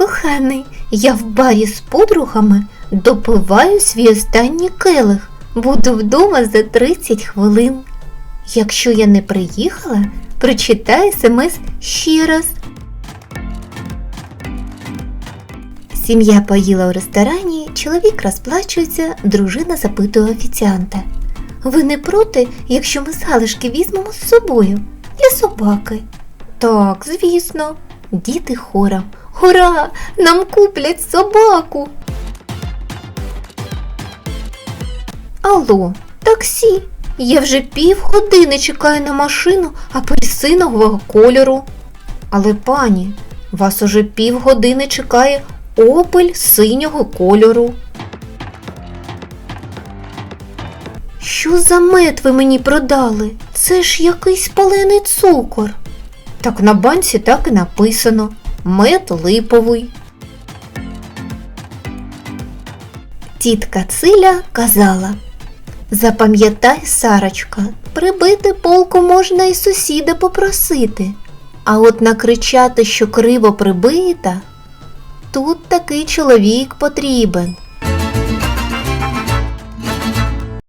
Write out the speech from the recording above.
коханий, я в барі з подругами допиваю свій останній келих. Буду вдома за 30 хвилин. Якщо я не приїхала, прочитай смс ще раз. Сім'я поїла у ресторані, чоловік розплачується, дружина запитує офіціанта. Ви не проти, якщо ми залишки візьмемо з собою для собаки? Так, звісно. Діти хором. Ура! Нам куплять собаку. Алло, таксі. Я вже півгодини чекаю на машину апельсинового кольору. Але пані, вас уже півгодини чекає опель синього кольору. Що за мед ви мені продали? Це ж якийсь палений цукор. Так на банці так і написано. Мед липовий. Тітка Циля казала Запам'ятай, Сарочка, прибити полку можна і сусіда попросити, а от накричати, що криво прибита, тут такий чоловік потрібен.